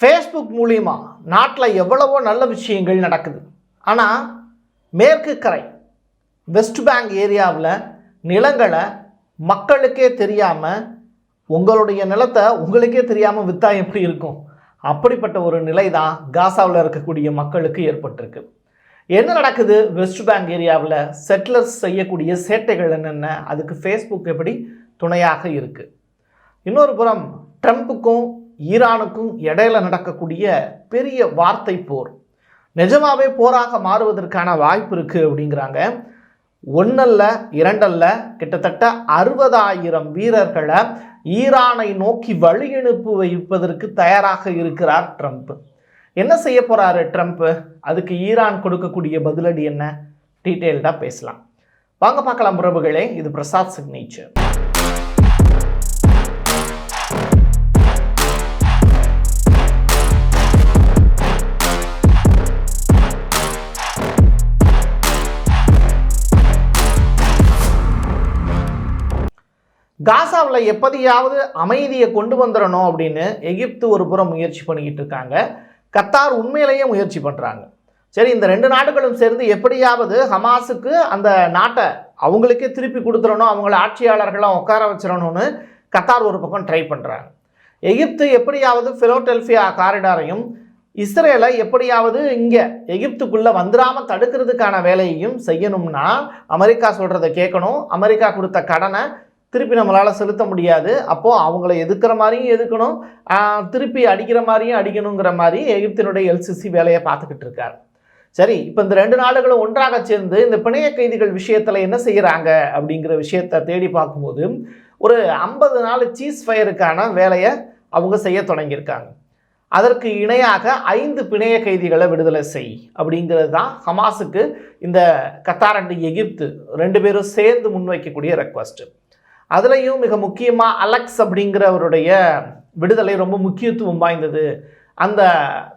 Facebook மூலிமா நாட்டில் எவ்வளவோ நல்ல விஷயங்கள் நடக்குது. ஆனால் மேற்கு கரை வெஸ்ட் பேங்க் ஏரியாவில் நிலங்களை மக்களுக்கே தெரியாமல் உங்களுடைய நிலத்தை உங்களுக்கே தெரியாமல் விற்றா எப்படி இருக்கும்? அப்படிப்பட்ட ஒரு நிலை தான் காசாவில் இருக்கக்கூடிய மக்களுக்கு ஏற்பட்டிருக்கு. என்ன நடக்குது? வெஸ்ட் பேங்க் ஏரியாவில் செட்டிலர்ஸ் செய்யக்கூடிய சேட்டைகள் என்னென்ன? அதுக்கு ஃபேஸ்புக் எப்படி துணையாக இருக்குது இன்னொரு புறம் ட்ரம்ப்புக்கும் ஈரானுக்கும் இடையில நடக்கக்கூடிய பெரிய வார்த்தை போர். நிஜமாவே போராக மாறுவதற்கான வாய்ப்பு இருக்குது அப்படிங்கிறாங்க. ஒன்றல்ல இரண்டல்ல கிட்டத்தட்ட அறுபதாயிரம் வீரர்களை ஈரானை நோக்கி வழி வைப்பதற்கு தயாராக இருக்கிறார் ட்ரம்ப். என்ன செய்ய போகிறாரு ட்ரம்ப்? அதுக்கு ஈரான் கொடுக்கக்கூடிய பதிலடி என்ன? டீட்டெயில்டாக பேசலாம். வாங்க பார்க்கலாம் உறவுகளே இது பிரசாத் சிக்னேச்சர். காசாவில் எப்படியாவது அமைதியை கொண்டு வந்துடணும் அப்படின்னு எகிப்து ஒரு புறம் முயற்சி பண்ணிக்கிட்டு இருக்காங்க. கத்தார் உண்மையிலேயே முயற்சி பண்ணுறாங்க சரி இந்த ரெண்டு நாடுகளும் சேர்ந்து எப்படியாவது ஹமாஸுக்கு அந்த நாட்டை அவங்களுக்கே திருப்பி கொடுத்துடணும் அவங்கள ஆட்சியாளர்களாக உட்கார வச்சிடணும்னு கத்தார் ஒரு பக்கம் ட்ரை பண்ணுறாங்க எகிப்து எப்படியாவது ஃபிலோடெல்ஃபியா காரிடாரையும் இஸ்ரேலை எப்படியாவது இங்கே எகிப்துக்குள்ளே வந்துடாமல் தடுக்கிறதுக்கான வேலையையும் செய்யணும்னா அமெரிக்கா சொல்கிறத கேட்கணும். அமெரிக்கா கொடுத்த கடனை திருப்பி நம்மளால் செலுத்த முடியாது. அப்போது அவங்கள எதுக்குற மாதிரியும் எதுக்கணும்? திருப்பி அடிக்கிற மாதிரியும் அடிக்கணுங்கிற மாதிரி எகிப்தினுடைய எல்சிசி வேலையை பார்த்துக்கிட்டு இருக்கார். சரி இப்போ இந்த ரெண்டு நாடுகளும் ஒன்றாக சேர்ந்து இந்த பிணைய கைதிகள் விஷயத்தில் என்ன செய்கிறாங்க அப்படிங்கிற விஷயத்தை தேடி பார்க்கும்போது ஒரு ஐம்பது நாள் சீஸ் ஃபயருக்கான வேலையை அவங்க செய்ய தொடங்கியிருக்காங்க. அதற்கு இணையாக ஐந்து பிணைய கைதிகளை விடுதலை செய் அப்படிங்கிறது தான் ஹமாஸுக்கு இந்த கத்தார் அண்டு எகிப்து ரெண்டு பேரும் சேர்ந்து முன்வைக்கக்கூடிய ரெக்வஸ்ட்டு அதுலேயும் மிக முக்கியமாக அலெக்ஸ் அப்படிங்கிறவருடைய விடுதலை ரொம்ப முக்கியத்துவம் வாய்ந்தது. அந்த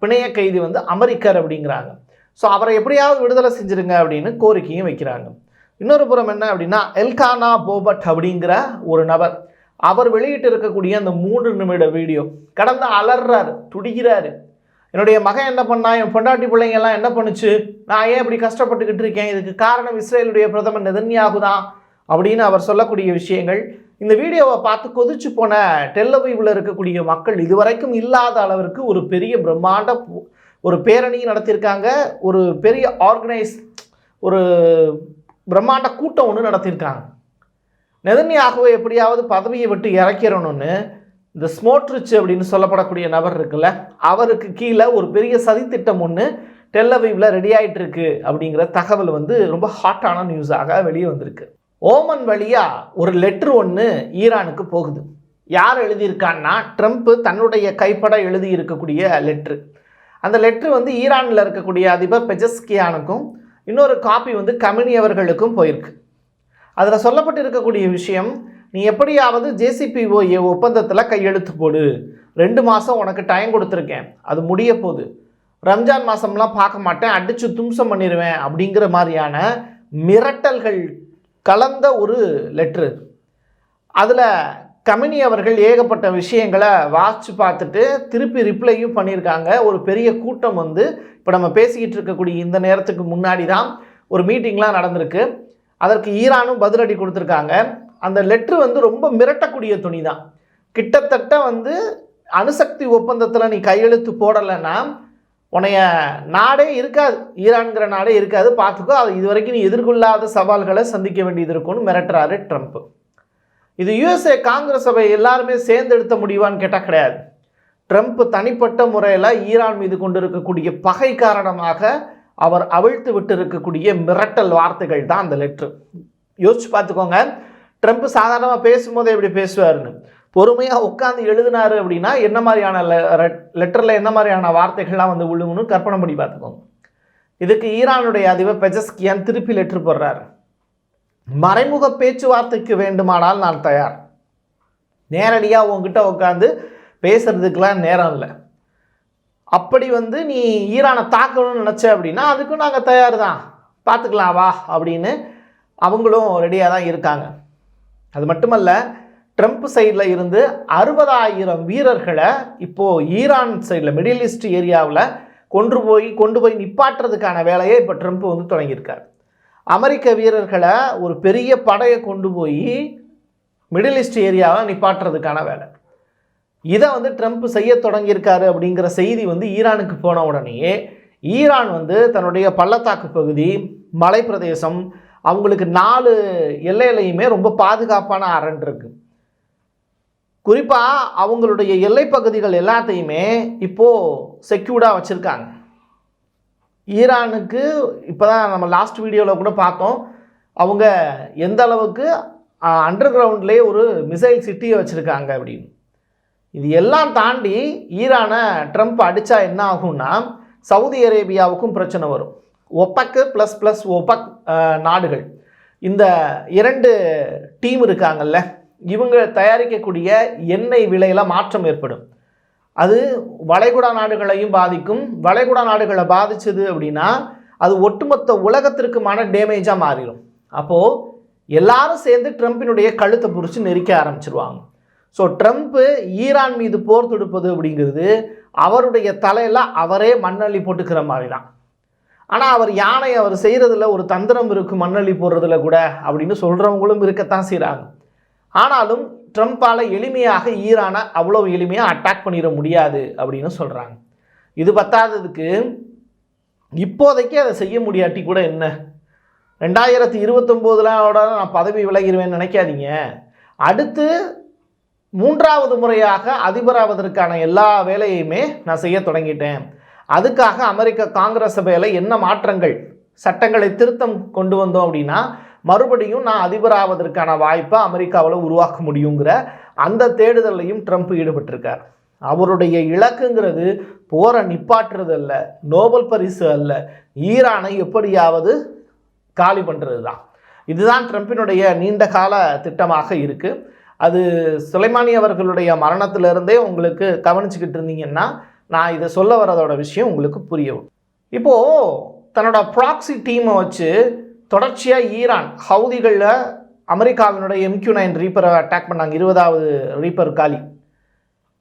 பிணைய கைதி வந்து அமெரிக்கர் அப்படிங்கிறாங்க. ஸோ அவரை எப்படியாவது விடுதலை செஞ்சுருங்க அப்படின்னு கோரிக்கையும் வைக்கிறாங்க. இன்னொரு புறம் என்ன அப்படின்னா எல்கானா போபட் அப்படிங்கிற ஒரு நபர். அவர் வெளியிட்டு இருக்கக்கூடிய அந்த மூன்று நிமிட வீடியோ கடந்த அலறாரு துடிக்கிறாரு. என்னுடைய மகன் என்ன பண்ணா என் பொண்டாட்டி பிள்ளைங்க எல்லாம் என்ன பண்ணுச்சு? நான் ஏன் இப்படி கஷ்டப்பட்டுக்கிட்டு இருக்கேன்? இதுக்கு காரணம் இஸ்ரேலுடைய பிரதமர் நெதன்யாகு தான் அப்படின்னு அவர் சொல்லக்கூடிய விஷயங்கள். இந்த வீடியோவை பார்த்து கொதிச்சு போன டெல்லவைவில் இருக்கக்கூடிய மக்கள் இதுவரைக்கும் இல்லாத அளவிற்கு ஒரு பெரிய பிரம்மாண்ட ஒரு பேரணியும் நடத்தியிருக்காங்க. ஒரு பெரிய ஆர்கனைஸ் ஒரு பிரம்மாண்ட கூட்டம் ஒன்று நடத்தியிருக்காங்க. நெதன்யாகவே எப்படியாவது பதவியை விட்டு இறக்கிறணும்னு இந்த ஸ்மோட்ரிச் அப்படின்னு சொல்லப்படக்கூடிய நபர் இருக்குல்ல அவருக்கு கீழே ஒரு பெரிய சதித்திட்டம் ஒன்று டெல்லவைவில் ரெடி ஆகிட்டு இருக்கு அப்படிங்கிற தகவல் வந்து ரொம்ப ஹாட்டான நியூஸாக வெளியே வந்திருக்கு. ஓமன் வழியாக ஒரு லெட்ரு ஒன்று ஈரானுக்கு போகுது. யார் எழுதியிருக்கான்னா ட்ரம்ப் தன்னுடைய கைப்பட எழுதி இருக்கக்கூடிய லெட்ரு அந்த லெட்ரு வந்து ஈரானில் இருக்கக்கூடிய அதிபர் பெஜஸ்கியானுக்கும் இன்னொரு காப்பி வந்து கமினி அவர்களுக்கும் போயிருக்கு. அதில் சொல்லப்பட்டு இருக்கக்கூடிய விஷயம் நீ எப்படியாவது ஜேசிபிஓஏ ஒப்பந்தத்தில் கையெழுத்து போடு. ரெண்டு மாதம் உனக்கு டைம் கொடுத்துருக்கேன். அது முடிய போகுது. ரம்ஜான் மாதம்லாம் பார்க்க மாட்டேன். அடித்து தும்சம் பண்ணிடுவேன் அப்படிங்கிற மாதிரியான மிரட்டல்கள் கலந்த ஒரு லெட்ரு அதில் கமினி அவர்கள் ஏகப்பட்ட விஷயங்களை வாசித்து பார்த்துட்டு திருப்பி ரிப்ளையும் பண்ணியிருக்காங்க. ஒரு பெரிய கூட்டம் வந்து இப்போ நம்ம பேசிக்கிட்டு இருக்கக்கூடிய இந்த நேரத்துக்கு முன்னாடி தான் ஒரு மீட்டிங்லாம் நடந்திருக்கு. அதற்கு ஈரானும் பதிலடி கொடுத்துருக்காங்க. அந்த லெட்ரு வந்து ரொம்ப மிரட்டக்கூடிய துணி தான் கிட்டத்தட்ட வந்து அணுசக்தி ஒப்பந்தத்தில் நீ கையெழுத்து போடலைன்னா உன்னைய நாடே இருக்காது. ஈரான்கிற நாடே இருக்காது. பார்த்துக்கோ அது இது வரைக்கும் நீ எதிர்கொள்ளாத சவால்களை சந்திக்க வேண்டியது இருக்கும்னு மிரட்டுறாரு ட்ரம்ப். இது யுஎஸ்ஏ காங்கிரஸ் சபை எல்லாருமே சேர்ந்து எடுத்த முடிவான்னு கேட்டால் கிடையாது. ட்ரம்ப் தனிப்பட்ட முறையில் ஈரான் மீது கொண்டிருக்கக்கூடிய பகை காரணமாக அவர் அவிழ்த்து விட்டு இருக்கக்கூடிய மிரட்டல் வார்த்தைகள் தான் அந்த லெட்ரு யோசிச்சு பார்த்துக்கோங்க. ட்ரம்ப் சாதாரணமாக பேசும்போது எப்படி பேசுவாருன்னு? பொறுமையாக உட்காந்து எழுதினாரு அப்படின்னா என்ன மாதிரியான லெட்டரில் என்ன மாதிரியான வார்த்தைகள்லாம் வந்து விழுங்கணும் கற்பனை பண்ணி பார்த்துக்கோங்க. இதுக்கு ஈரானுடைய அதிபர் பெஜஸ்கியான் திருப்பி லெட்டர் போடுறாரு. மறைமுக பேச்சுவார்த்தைக்கு வேண்டுமானால் நான் தயார். நேரடியாக உங்ககிட்ட உட்காந்து பேசுறதுக்கெலாம் நேரம் இல்லை. அப்படி வந்து நீ ஈரானை தாக்கணும்னு நினச்ச அப்படின்னா அதுக்கும் நாங்கள் தயார் தான் பார்த்துக்கலாம் வா அப்படின்னு அவங்களும் ரெடியாக தான் இருக்காங்க. அது மட்டுமல்ல ட்ரம்ப் சைடில் இருந்து அறுபதாயிரம் வீரர்களை இப்போது ஈரான் சைடில் மிடில் ஈஸ்ட் ஏரியாவில் கொண்டு போய் கொண்டு போய் நிப்பாட்டுறதுக்கான வேலையை இப்போ ட்ரம்ப் வந்து தொடங்கியிருக்கார். அமெரிக்க வீரர்களை ஒரு பெரிய படையை கொண்டு போய் மிடில் ஈஸ்ட் ஏரியாவில் நிப்பாட்டுறதுக்கான வேலை. இதை வந்து ட்ரம்ப் செய்ய தொடங்கியிருக்காரு அப்படிங்கிற செய்தி வந்து ஈரானுக்கு போன உடனேயே ஈரான் வந்து தன்னுடைய பள்ளத்தாக்கு பகுதி மலைப்பிரதேசம் அவங்களுக்கு நாலு எல்லையிலையுமே ரொம்ப பாதுகாப்பான அரண் இருக்குது குறிப்பாக அவங்களுடைய எல்லை பகுதிகள் எல்லாத்தையுமே இப்போது செக்யூர்டாக வச்சுருக்காங்க. ஈரானுக்கு இப்போ தான் நம்ம லாஸ்ட் வீடியோவில் கூட பார்த்தோம். அவங்க எந்த அளவுக்கு அண்டர் கிரவுண்ட்லேயே ஒரு மிசைல் சிட்டியை வச்சுருக்காங்க அப்படின்னு. இது எல்லாம் தாண்டி ஈரானை ட்ரம்ப் அடித்தா என்ன ஆகும்னா சவுதி அரேபியாவுக்கும் பிரச்சனை வரும். ஒப்பக்கு ப்ளஸ் ப்ளஸ் ஒப்பக் நாடுகள். இந்த இரண்டு டீம் இருக்காங்கல்ல இவங்க தயாரிக்கக்கூடிய எண்ணெய் விலையில மாற்றம் ஏற்படும். அது வளைகுடா நாடுகளையும் பாதிக்கும். வளைகுடா நாடுகளை பாதிச்சது அப்படின்னா அது ஒட்டுமொத்த உலகத்திற்குமான டேமேஜாக மாறிடும். அப்போது எல்லாரும் சேர்ந்து ட்ரம்ப்பினுடைய கழுத்தை பிடிச்சி நெரிக்க ஆரம்பிச்சிருவாங்க. ஸோ ட்ரம்ப்பு ஈரான் மீது போர் தொடுப்பது அப்படிங்கிறது அவருடைய தலையில் அவரே மண்ணள்ளி போட்டுக்கிற மாதிரி தான் ஆனால் அவர் யானை அவர் செய்கிறதுல ஒரு தந்திரம் இருக்குது மண்ணள்ளி போடுறதுல கூட அப்படின்னு சொல்கிறவங்களும் இருக்கத்தான் செய்கிறாங்க ஆனாலும் ட்ரம்ப்பால் எளிமையாக ஈரானை அவ்வளோ எளிமையாக அட்டாக் பண்ணிட முடியாது அப்படின்னு சொல்கிறாங்க இது பத்தாததுக்கு இப்போதைக்கு அதை செய்ய முடியாட்டி கூட என்ன? ரெண்டாயிரத்தி இருபத்தொம்போதுலோட நான் பதவி விலகிடுவேன்னு நினைக்காதீங்க. அடுத்து மூன்றாவது முறையாக அதிபராவதற்கான எல்லா வேலையுமே நான் செய்ய தொடங்கிட்டேன். அதுக்காக அமெரிக்க காங்கிரஸ் சபையில் என்ன மாற்றங்கள் சட்டங்களை திருத்தம் கொண்டு வந்தோம் அப்படின்னா மறுபடியும் நான் அதிபராவதற்கான வாய்ப்பை அமெரிக்காவில் உருவாக்க முடியுங்கிற அந்த தேடுதலையும் ட்ரம்ப் ஈடுபட்டிருக்கார். அவருடைய இலக்குங்கிறது போரை நிப்பாட்டுறது அல்ல நோபல் பரிசு அல்ல ஈரானை எப்படியாவது காலி பண்ணுறது தான் இதுதான் ட்ரம்ப்பினுடைய நீண்ட கால திட்டமாக இருக்குது அது சுலைமானி அவர்களுடைய மரணத்திலிருந்தே உங்களுக்கு கவனிச்சுக்கிட்டு இருந்தீங்கன்னா நான் இதை சொல்ல வரதோட விஷயம் உங்களுக்கு புரியும் இப்போது தன்னோட ப்ராக்சி டீமை வச்சு தொடர்ச்சியாக ஈரான் ஹவுதிகளில் அமெரிக்காவினுடைய எம்கியூ நைன் ரீப்பரை அட்டாக் பண்ணாங்க. இருபதாவது ரீப்பர் காலி.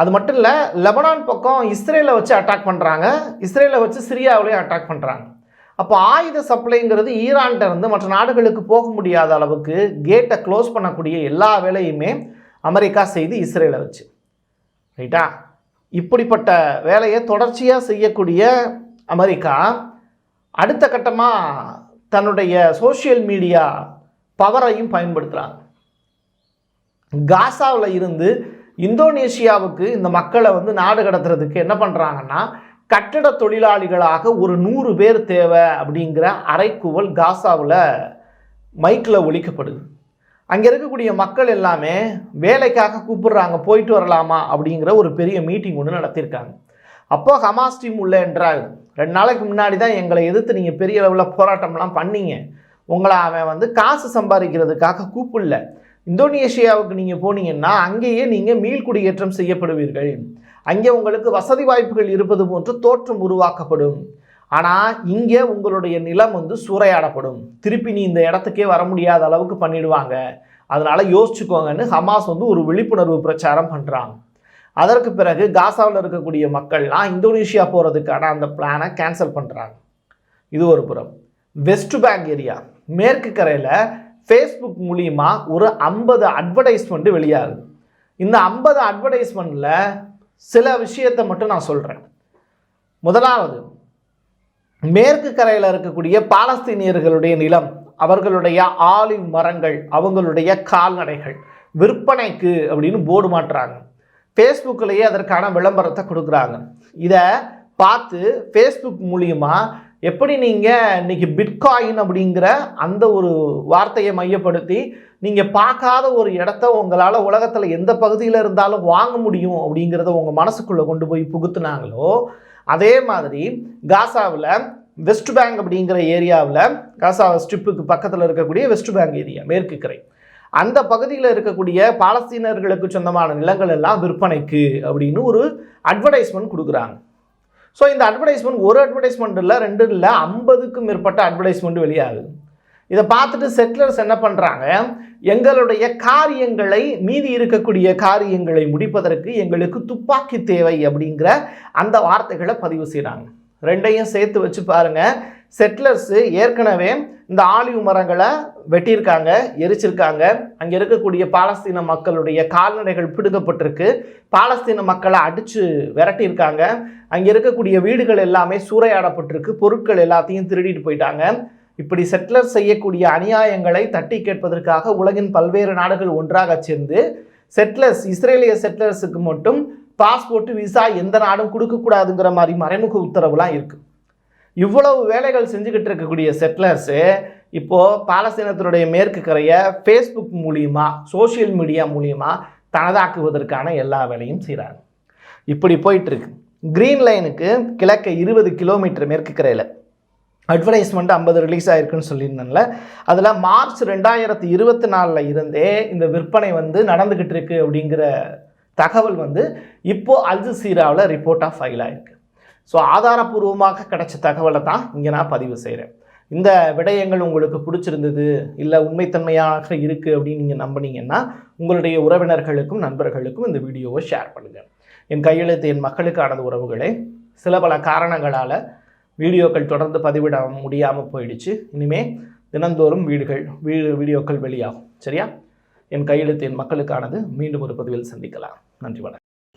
அது மட்டும் இல்லை லெபனான் பக்கம் இஸ்ரேலை வச்சு அட்டாக் பண்ணுறாங்க இஸ்ரேலை வச்சு சிரியாவிலையும் அட்டாக் பண்ணுறாங்க அப்போ ஆயுத சப்ளைங்கிறது ஈரான்கிட்ட இருந்து மற்ற நாடுகளுக்கு போக முடியாத அளவுக்கு கேட்டை க்ளோஸ் பண்ணக்கூடிய எல்லா வேலையுமே அமெரிக்கா செய்து இஸ்ரேலை வச்சு. ரைட்டா? இப்படிப்பட்ட வேலையை தொடர்ச்சியாக செய்யக்கூடிய அமெரிக்கா அடுத்த கட்டமாக தன்னுடைய சோஷியல் மீடியா பவரையும் பயன்படுத்துகிறாங்க காசாவில் இருந்து இந்தோனேஷியாவுக்கு இந்த மக்களை வந்து நாடு கடத்துறதுக்கு என்ன பண்ணுறாங்கன்னா கட்டட தொழிலாளிகளாக ஒரு நூறு பேர் தேவை அப்படிங்கிற அறைக்கூவல் காசாவில் மைக்கில் ஒழிக்கப்படுது அங்கே இருக்கக்கூடிய மக்கள் எல்லாமே வேலைக்காக கூப்பிடுறாங்க போயிட்டு வரலாமா அப்படிங்கிற ஒரு பெரிய மீட்டிங் ஒன்று நடத்தியிருக்காங்க. அப்போ ஹமாஸ் டீம் உள்ள என்றாகுது ரெண்டு நாளைக்கு முன்னாடி தான் எங்களை எதிர்த்து நீங்கள் பெரிய அளவில் போராட்டம்லாம் பண்ணீங்க. உங்களை அவன் வந்து காசு சம்பாதிக்கிறதுக்காக கூப்பிடல. இந்தோனேஷியாவுக்கு நீங்கள் போனீங்கன்னா அங்கேயே நீங்கள் மீள்குடியேற்றம் செய்யப்படுவீர்கள். அங்கே உங்களுக்கு வசதி வாய்ப்புகள் இருப்பது போன்று தோற்றம் உருவாக்கப்படும். ஆனால் இங்கே உங்களுடைய நிலம் வந்து சூறையாடப்படும். திருப்பி நீ இந்த இடத்துக்கே வர முடியாத அளவுக்கு பண்ணிடுவாங்க. அதனால் யோசிச்சுக்கோங்கன்னு ஹமாஸ் வந்து ஒரு விழிப்புணர்வு பிரச்சாரம் பண்ணுறாங்க அதற்கு பிறகு காசாவில் இருக்கக்கூடிய மக்கள்லாம் இந்தோனேஷியா போகிறதுக்கான அந்த பிளானை கேன்சல் பண்ணுறாங்க இது ஒரு புறம். வெஸ்ட் பேங்க் ஏரியா மேற்கு கரையில் ஃபேஸ்புக் மூலிமா ஒரு ஐம்பது அட்வர்டைஸ்மெண்ட் வெளியாகுது. இந்த ஐம்பது அட்வர்டைஸ்மெண்ட்டில் சில விஷயத்தை மட்டும் நான் சொல்கிறேன் முதலாவது மேற்கு கரையில் இருக்கக்கூடிய பாலஸ்தீனியர்களுடைய நிலம் அவர்களுடைய ஆலிவ் மரங்கள் அவங்களுடைய கால்நடைகள் விற்பனைக்கு அப்படின்னு போர்டு மாட்டுறாங்க ஃபேஸ்புக்கிலேயே அதற்கான விளம்பரத்தை கொடுக்குறாங்க. இதை பார்த்து ஃபேஸ்புக் மூலியமாக எப்படி நீங்கள் இன்றைக்கி பிட்காயின் அப்படிங்கிற அந்த ஒரு வார்த்தையை மையப்படுத்தி நீங்கள் பார்க்காத ஒரு இடத்த உங்களால் உலகத்தில் எந்த பகுதியில் இருந்தாலும் வாங்க முடியும் அப்படிங்கிறத உங்கள் மனசுக்குள்ளே கொண்டு போய் புகுத்துனாங்களோ அதே மாதிரி காசாவில் வெஸ்ட் பேங்க் அப்படிங்கிற ஏரியாவில் காசா ஸ்ட்ரிப்புக்கு பக்கத்தில் இருக்கக்கூடிய வெஸ்ட் பேங்க் ஏரியா மேற்கு கரை. அந்த பகுதியில் இருக்கக்கூடிய பாலஸ்தீனர்களுக்கு சொந்தமான நிலங்கள் எல்லாம் விற்பனைக்கு அப்படின்னு ஒரு அட்வர்டைஸ்மெண்ட் கொடுக்குறாங்க. ஸோ இந்த அட்வர்டைஸ்மெண்ட் ஒரு அட்வர்டைஸ்மெண்ட் இல்லை ரெண்டு இல்லை ஐம்பதுக்கும் மேற்பட்ட அட்வர்டைஸ்மெண்ட் வெளியாகுது. இதை பார்த்துட்டு செட்டிலர்ஸ் என்ன பண்ணுறாங்க எங்களுடைய காரியங்களை மீதி இருக்கக்கூடிய காரியங்களை முடிப்பதற்கு எங்களுக்கு துப்பாக்கி தேவை அப்படிங்கிற அந்த வார்த்தைகளை பதிவு செய்கிறாங்க ரெண்டையும் சேர்த்து வச்சு பாருங்கள் செட்டிலர்ஸு ஏற்கனவே இந்த ஆலிவ் மரங்களை வெட்டியிருக்காங்க எரிச்சிருக்காங்க. அங்கே இருக்கக்கூடிய பாலஸ்தீன மக்களுடைய கால்நடைகள் பிடுங்கப்பட்டிருக்கு. பாலஸ்தீன மக்களை அடித்து விரட்டியிருக்காங்க. அங்கே இருக்கக்கூடிய வீடுகள் எல்லாமே சூறையாடப்பட்டிருக்கு. பொருட்கள் எல்லாத்தையும் திருடிட்டு போயிட்டாங்க. இப்படி செட்டிலர் செய்யக்கூடிய அநியாயங்களை தட்டி கேட்பதற்காக உலகின் பல்வேறு நாடுகள் ஒன்றாக சேர்ந்து செட்டிலர்ஸ் இஸ்ரேலிய செட்டிலர்ஸுக்கு மட்டும் பாஸ்போர்ட் விசா எந்த நாடும் கொடுக்கக்கூடாதுங்கிற மாதிரி மறைமுக உத்தரவுலாம் இருக்குது இவ்வளவு வேலைகள் செஞ்சுக்கிட்டு இருக்கக்கூடிய செட்டிலர்ஸு இப்போது பாலஸ்தீனத்தினுடைய மேற்கு கரையை ஃபேஸ்புக் மூலியமாக சோஷியல் மீடியா மூலியமாக தனதாக்குவதற்கான எல்லா வேலையும் செய்கிறாங்க இப்படி போயிட்டுருக்கு. க்ரீன் லைனுக்கு கிழக்க இருபது கிலோமீட்டர் மேற்கு கரையில். அட்வர்டைஸ்மெண்ட் ஐம்பது ரிலீஸ் ஆகிருக்குன்னு சொல்லியிருந்தேன்ல. அதில் மார்ச் ரெண்டாயிரத்தி இருபத்தி நாலில் இருந்தே இந்த விற்பனை வந்து நடந்துக்கிட்டு இருக்கு அப்படிங்கிற தகவல் வந்து இப்போது அல்ஜசீராவில் ரிப்போர்ட்டாக ஃபைல் ஆகிருக்கு ஸோ ஆதாரப்பூர்வமாக கிடைச்ச தகவலை தான் இங்கே நான் பதிவு செய்கிறேன் இந்த விடயங்கள் உங்களுக்கு பிடிச்சிருந்தது இல்லை உண்மைத்தன்மையாக இருக்குது அப்படின்னு நீங்கள் நம்பினீங்கன்னா உங்களுடைய உறவினர்களுக்கும் நண்பர்களுக்கும் இந்த வீடியோவை ஷேர் பண்ணுங்கள் என் கையெழுத்து என் மக்களுக்கானது உறவுகளே சில பல காரணங்களால் வீடியோக்கள் தொடர்ந்து பதிவிட முடியாமல் போயிடுச்சு. இனிமேல் தினந்தோறும் வீடுகள் வீ வீடியோக்கள் வெளியாகும். சரியா? என் கையெழுத்து என் மக்களுக்கானது மீண்டும் ஒரு பதிவில் சந்திக்கலாம். நன்றி வணக்கம்.